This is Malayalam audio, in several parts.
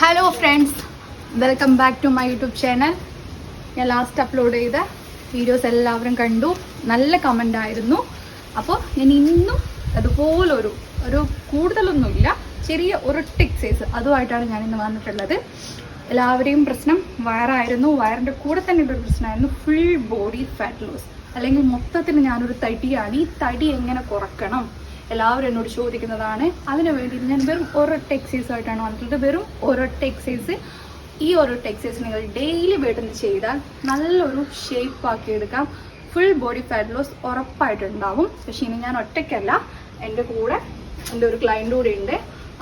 Hello friends welcome back to my YouTube channel ഞാൻ ലാസ്റ്റ് അപ്ലോഡ് ചെയ്ത വീഡിയോസ് എല്ലാവരും കണ്ടു. നല്ല കമന്റ് ആയിരുന്നു. അപ്പോൾ ഞാൻ ഇന്നും അതുപോലൊരു ഒരു കൂടുതലൊന്നുമില്ല ചെറിയ ഒരു എക്സസൈസ് അതുമായിട്ടാണ് ഞാൻ ഇന്ന് വന്നിട്ടുള്ളത്. എല്ലാവരെയും പ്രശ്നം വയറായിരുന്നു വയറിന്റെ കൂടെ തന്നെ ഒരു പ്രശ്നമായിരുന്നു. ഫുൾ ബോഡി ഫാറ്റ് ലോസ് അല്ലെങ്കിൽ മൊത്തത്തിൽ ഞാനൊരു തടിയാണ്. ഈ തടി എങ്ങനെ കുറക്കണം? എല്ലാവരും എന്നോട് ചോദിക്കുന്നതാണ്. അതിനു വേണ്ടി ഞാൻ വെറും ഒരൊറ്റ എക്സസൈസ് ആയിട്ടാണ് വന്നിട്ടുള്ളത്. വെറും ഒരൊറ്റ എക്സസൈസ് ഈ ഒരൊറ്റ എക്സസൈസ് നിങ്ങൾ ഡെയിലി വീട്ടിൽ ചെയ്താൽ നല്ലൊരു ഷേപ്പ് ആക്കി എടുക്കാം. ഫുൾ ബോഡി ഫാറ്റ് ലോസ് ഉറപ്പായിട്ടുണ്ടാവും. പക്ഷെ ഇനി ഞാൻ ഒറ്റയ്ക്കല്ല. എന്റെ കൂടെ എന്റെ ഒരു ക്ലയന്റ് കൂടെ ഉണ്ട്.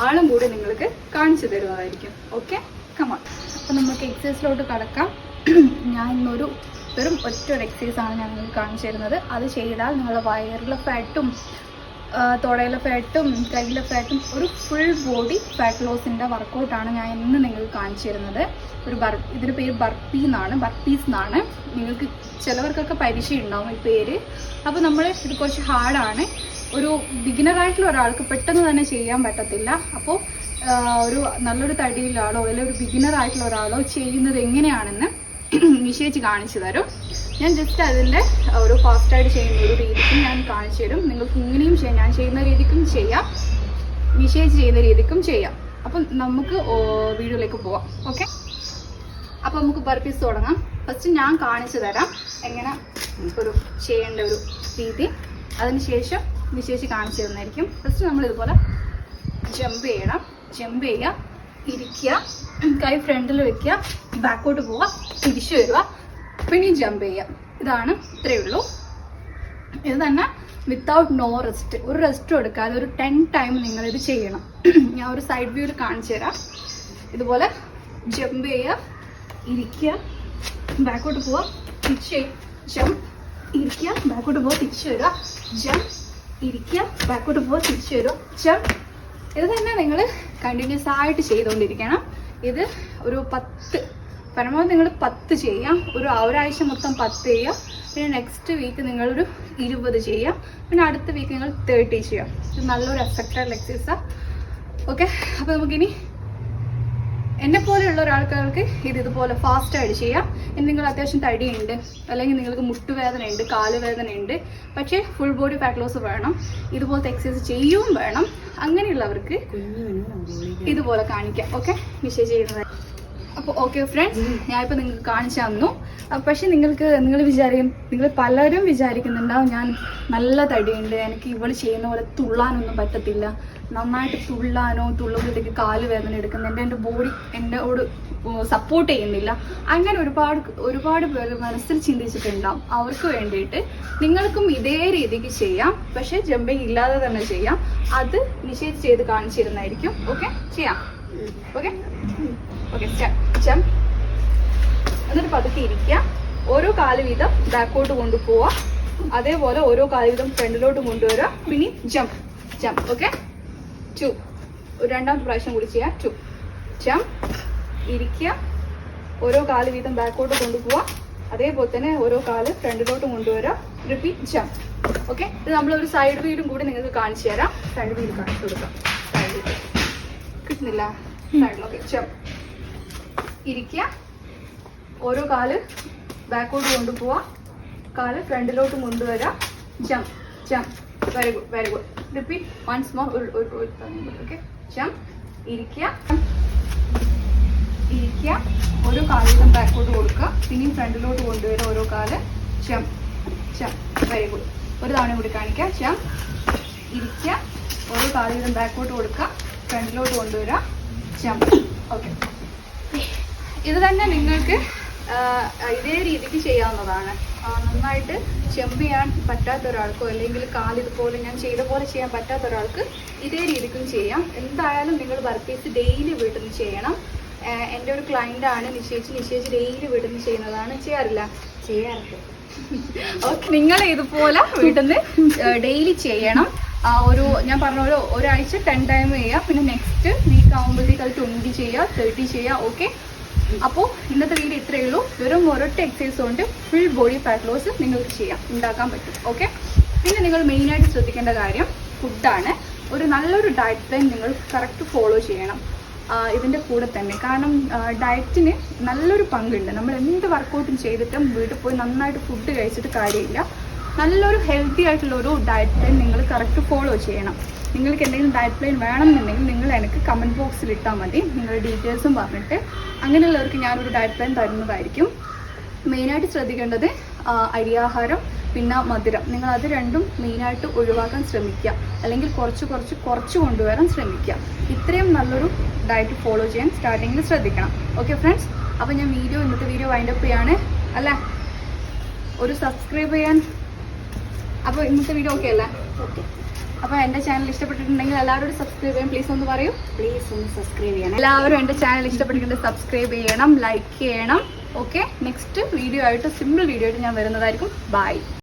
ആളും കൂടെ നിങ്ങൾക്ക് കാണിച്ചു തരുന്നതായിരിക്കും. ഓക്കെ കമാ അപ്പം നമുക്ക് എക്സസൈസിലോട്ട് കടക്കാം. ഞാൻ ഇന്നൊരു വെറും ഒറ്റ ഒരു എക്സസൈസ് ആണ് ഞാൻ നിങ്ങൾക്ക് കാണിച്ചു തരുന്നത്. അത് ചെയ്താൽ നിങ്ങളുടെ വയറിലെ ഫാറ്റും തുടയിലെ ഫാറ്റും കയ്യിലെ ഫാറ്റും ഒരു ഫുൾ ബോഡി ഫാറ്റ് ലോസിന്റെ വർക്കൗട്ടാണ് ഞാൻ ഇന്ന് നിങ്ങൾക്ക് കാണിച്ചു തരുന്നത്. ഒരു ബർ ഇതിന്റെ പേര് ബർപ്പി എന്നാണ് ബർപ്പീസ് എന്നാണ്. നിങ്ങൾക്ക് ചിലവർക്കൊക്കെ പരിചയം ഉണ്ടാവും ഈ പേര്. അപ്പോൾ നമ്മൾ ഇത് കുറച്ച് ഹാർഡാണ് ഒരു ബിഗിനറായിട്ടുള്ള ഒരാൾക്ക് പെട്ടെന്ന് തന്നെ ചെയ്യാൻ പറ്റത്തില്ല. അപ്പോൾ ഒരു നല്ലൊരു തടിയിലാളോ അല്ലെങ്കിൽ ഒരു ബിഗിനറായിട്ടുള്ള ഒരാളോ ചെയ്യുന്നത് എങ്ങനെയാണെന്ന് നിശ്ചയിച്ച് കാണിച്ചു തരും. ഞാൻ ജസ്റ്റ് അതിന്റെ ഒരു ഫാസ്റ്റായിട്ട് ചെയ്യുന്ന ഒരു രീതിക്കും ഞാൻ കാണിച്ചു തരും. നിങ്ങൾക്ക് ഇങ്ങനെയും ചെയ്യാം. ഞാൻ ചെയ്യുന്ന രീതിക്കും ചെയ്യാം. നിശ്ചയിച്ച് ചെയ്യുന്ന രീതിക്കും ചെയ്യാം. അപ്പം നമുക്ക് വീഡിയോയിലേക്ക് പോവാം. ഓക്കെ അപ്പം നമുക്ക് ബർപ്പീസ് തുടങ്ങാം. ഫസ്റ്റ് ഞാൻ കാണിച്ചു തരാം എങ്ങനെ ഒരു ചെയ്യേണ്ട ഒരു രീതി. അതിനുശേഷം നിശ്ചയിച്ച് കാണിച്ചു തന്നായിരിക്കും ഫസ്റ്റ് നമ്മൾ ഇതുപോലെ ജമ്പ് ചെയ്യണം. ജമ്പ് ചെയ്യുക ഇരിക്കുക കൈ ഫ്രണ്ടിൽ വെക്കുക ബാക്കോട്ട് പോവുക തിരിച്ചു വരിക. പിന്നെയും ജമ്പ് ചെയ്യാം. ഇതാണ് ഇത്രയേ ഉള്ളൂ. ഇത് തന്നെ വിത്തൗട്ട് നോ റെസ്റ്റ് ഒരു റെസ്റ്റും എടുക്കാതെ ഒരു ടെൻ ടൈം നിങ്ങൾ ഇത് ചെയ്യണം. ഞാൻ ഒരു സൈഡ് വ്യൂവിൽ കാണിച്ചു തരാം. ഇതുപോലെ ജമ്പ് ചെയ്യുക ഇരിക്കുക ബാക്കോട്ട് പോവുക തിരിച്ച് ജമ്പ് ഇരിക്കുക ബാക്കോട്ട് പോവുക തിരിച്ചു വരിക. ജമ്പ് ഇരിക്കുക ബാക്കോട്ട് പോവുക തിരിച്ചു വരിക. ജമ്പ് ഇത് തന്നെ നിങ്ങൾ കണ്ടിന്യൂസ് ആയിട്ട് ചെയ്തുകൊണ്ടിരിക്കണം. ഇത് ഒരു പത്ത് പരമാവധി നിങ്ങൾ പത്ത് ചെയ്യാം ഒരു ഒരാഴ്ച മൊത്തം പത്ത് ചെയ്യാം പിന്നെ നെക്സ്റ്റ് വീക്ക് നിങ്ങളൊരു ഇരുപത് ചെയ്യാം പിന്നെ അടുത്ത വീക്ക് നിങ്ങൾ തേർട്ടി ചെയ്യാം ഇത് നല്ലൊരു എഫക്റ്റായിട്ടുള്ള എക്സസൈസാണ് ഓക്കെ അപ്പോൾ നമുക്കിനി എന്നെ പോലെയുള്ള ഒരാൾക്കാർക്ക് ഇത് ഇതുപോലെ ഫാസ്റ്റായിട്ട് ചെയ്യാം. ഇനി നിങ്ങൾ അത്യാവശ്യം തടിയുണ്ട്. അല്ലെങ്കിൽ നിങ്ങൾക്ക് മുട്ടുവേദനയുണ്ട് കാലുവേദനയുണ്ട്. പക്ഷേ ഫുൾ ബോഡി ഫാറ്റ് ലോസ് വേണം. ഇതുപോലത്തെ എക്സസൈസ് ചെയ്യുകയും വേണം. അങ്ങനെയുള്ളവർക്ക് ഇതുപോലെ കാണിക്കാം. ഓക്കെ വിഷയം ചെയ്യുന്നത്. അപ്പോൾ ഓക്കെ ഫ്രണ്ട്സ് ഞാനിപ്പോൾ നിങ്ങൾക്ക് കാണിച്ചു തന്നു. പക്ഷെ നിങ്ങൾക്ക് നിങ്ങൾ വിചാരിക്കും നിങ്ങൾ പലരും വിചാരിക്കുന്നുണ്ടാവും ഞാൻ നല്ല തടിയുണ്ട് എനിക്ക് ഇവൾ ചെയ്യുന്ന പോലെ തുള്ളാനൊന്നും പറ്റത്തില്ല. നന്നായിട്ട് തുള്ളാനോ തുള്ളുമ്പോഴത്തേക്ക് കാൽ വേദന എടുക്കുന്നുണ്ട് എന്റെ ബോഡി എന്നോട് സപ്പോർട്ട് ചെയ്യുന്നില്ല. അങ്ങനെ ഒരുപാട് ഒരുപാട് പേര് മനസ്സിൽ ചിന്തിച്ചിട്ടുണ്ടാവും. അവർക്ക് വേണ്ടിയിട്ട് നിങ്ങൾക്കും ഇതേ രീതിക്ക് ചെയ്യാം. പക്ഷേ ജമ്പിങ് ഇല്ലാതെ തന്നെ ചെയ്യാം. അത് നിശ്ചയിച്ച് ചെയ്ത് കാണിച്ചിരുന്നായിരിക്കും ഓക്കെ ചെയ്യാം. ഓക്കെ ഓക്കെ ചം എന്നിട്ട് പതുക്കെ ഇരിക്കുക. ഓരോ കാൽ വീതം ബാക്കോട്ട് കൊണ്ടുപോവുക അതേപോലെ ഓരോ കാൽ വീതം ഫ്രണ്ടിലോട്ട് കൊണ്ടുവരിക. പിന്നെ ജംപ് ജംപ് ഓക്കെ ടു രണ്ടാമത്തെ പ്രാവശ്യം കൂടി ചെയ്യാം. ടു ജംപ് ഇരിക്കുക. ഓരോ കാൽ വീതം ബാക്കോട്ട് കൊണ്ടുപോവുക അതേപോലെ തന്നെ ഓരോ കാൽ ഫ്രണ്ടിലോട്ട് കൊണ്ടുവരിക. റിപ്പീറ്റ് ജംപ് ഓക്കെ ഇത് ഒരു സൈഡ് വീടും കൂടി നിങ്ങൾക്ക് കാണിച്ചു തരാം. സൈഡ് വീട് കാണിച്ചു കൊടുക്കാം. സൈഡ് വീൽ കിട്ടുന്നില്ല. സൈഡിലൊക്കെ ജംപ് ഇരിക്കുക. ഓരോ കാൽ ബാക്കോട്ട് കൊണ്ടുപോവാ. കാൽ ഫ്രണ്ടിലോട്ട് കൊണ്ടുവരാ. Jump jump very good very good repeat once more ഒരു ഒരു ഓക്കെ ജംപ് ഇരിക്കുക. ഇരിക്കുക. ഓരോ കാലിലും ബാക്കോട്ട് കൊടുക്കുക. പിന്നെയും ഫ്രണ്ടിലോട്ട് കൊണ്ടുവരാം ഓരോ കാൽ. ജംപ് ജംപ് വെരി ഗുഡ് ഒരു തവണ കൂടി കാണിക്കാം. ജംപ് ഇരിക്കുക. ഓരോ കാലിലും ബാക്കോട്ട് കൊടുക്കുക. ഫ്രണ്ടിലോട്ട് കൊണ്ടുവരാം. ജംപ് ഓക്കെ ഇത് തന്നെ നിങ്ങൾക്ക് ഇതേ രീതിക്ക് ചെയ്യാവുന്നതാണ്. നന്നായിട്ട് ചെമ്പ് ചെയ്യാൻ പറ്റാത്ത ഒരാൾക്കോ അല്ലെങ്കിൽ കാലിതുപോലെ ഞാൻ ചെയ്ത പോലെ ചെയ്യാൻ പറ്റാത്ത ഒരാൾക്ക് ഇതേ രീതിക്കും ചെയ്യാം. എന്തായാലും നിങ്ങൾ വർക്ക് പീസ് ഡെയിലി വീട്ടിൽ നിന്ന് ചെയ്യണം എന്റെ ഒരു ക്ലയന്റ് ആണ് നിശ്ചയിച്ച് നിശ്ചയിച്ച് ഡെയിലി വീട്ടിൽ നിന്ന് ചെയ്യുന്നതാണ് ചെയ്യാറില്ല? ചെയ്യാറില്ല. ഓക്കെ നിങ്ങൾ ഇതുപോലെ വീട്ടിൽ നിന്ന് ഡെയിലി ചെയ്യണം. ആ, ഒരു ഞാൻ പറഞ്ഞ ഒരു ഒരാഴ്ച ടെൻ ടൈം ചെയ്യുക പിന്നെ നെക്സ്റ്റ് വീക്ക് ആകുമ്പോഴത്തേക്ക് അത് ട്വന്റി ചെയ്യുക തേർട്ടി ചെയ്യുക ഓക്കെ? അപ്പോൾ ഇന്നത്തെ വീഡിയോ ഇത്രയേ ഉള്ളൂ. വെറും ഒരൊറ്റ എക്സസൈസ് കൊണ്ട് ഫുൾ ബോഡി ഫാറ്റ് ലോസ് നിങ്ങൾക്ക് ചെയ്യാം. ഉണ്ടാക്കാൻ പറ്റും. ഓക്കെ പിന്നെ നിങ്ങൾ മെയിനായിട്ട് ശ്രദ്ധിക്കേണ്ട കാര്യം ഫുഡാണ് ഒരു നല്ലൊരു ഡയറ്റ് പ്ലാൻ നിങ്ങൾ കറക്റ്റ് ഫോളോ ചെയ്യണം. ഇതിന്റെ കൂടെ തന്നെ. കാരണം ഡയറ്റിന് നല്ലൊരു പങ്കുണ്ട്. നമ്മൾ എന്ത് വർക്കൗട്ടും ചെയ്തിട്ടും വീട്ടിൽ പോയി നന്നായിട്ട് ഫുഡ് കഴിച്ചിട്ട് കാര്യമില്ല. നല്ലൊരു ഹെൽത്തി ആയിട്ടുള്ള ഒരു ഡയറ്റ് പ്ലാൻ നിങ്ങൾ കറക്റ്റ് ഫോളോ ചെയ്യണം. നിങ്ങൾക്ക് എന്തെങ്കിലും ഡയറ്റ് പ്ലാൻ വേണമെന്നുണ്ടെങ്കിൽ നിങ്ങൾ എനിക്ക് കമന്റ് ബോക്സിൽ ഇട്ടാൽ മതി. നിങ്ങളുടെ ഡീറ്റെയിൽസും പറഞ്ഞിട്ട് അങ്ങനെയുള്ളവർക്ക് ഞാനൊരു ഡയറ്റ് പ്ലാൻ തരുന്നതായിരിക്കും. മെയിനായിട്ട് ശ്രദ്ധിക്കേണ്ടത് അരിയാഹാരം പിന്നെ മധുരം. നിങ്ങൾ അത് രണ്ടും മെയിനായിട്ട് ഒഴിവാക്കാൻ ശ്രമിക്കുക. അല്ലെങ്കിൽ കുറച്ച് കുറച്ച് കുറച്ച് കൊണ്ടുവരാൻ ശ്രമിക്കുക. ഇത്രയും നല്ലൊരു ഡയറ്റ് ഫോളോ ചെയ്യാൻ സ്റ്റാർട്ടിങ്ങിൽ ശ്രദ്ധിക്കണം. ഓക്കെ ഫ്രണ്ട്സ് അപ്പോൾ ഞാൻ വീഡിയോ ഇന്നത്തെ വീഡിയോ വൈൻഡപ്പ് ചെയ്യാണ്. അല്ലേ? ഒരു സബ്സ്ക്രൈബ് ചെയ്യാൻ അപ്പോൾ ഇന്നത്തെ വീഡിയോ ഓക്കെ അല്ലേ? ഓക്കെ അപ്പോൾ എന്റെ ചാനൽ ഇഷ്ടപ്പെട്ടിട്ടുണ്ടെങ്കിൽ എല്ലാവരോടും സബ്സ്ക്രൈബ് ചെയ്യാൻ പ്ലീസ് ഒന്ന് പറയൂ. പ്ലീസ് ഒന്ന് സബ്സ്ക്രൈബ് ചെയ്യണം. എല്ലാവരും എന്റെ ചാനൽ ഇഷ്ടപ്പെട്ടിട്ടുണ്ടെങ്കിൽ സബ്സ്ക്രൈബ് ചെയ്യണം ലൈക്ക് ചെയ്യണം. ഓക്കെ നെക്സ്റ്റ് വീഡിയോ ആയിട്ട് സിമ്പിൾ വീഡിയോ ആയിട്ട് ഞാൻ വരുന്നതായിരിക്കും. ബൈ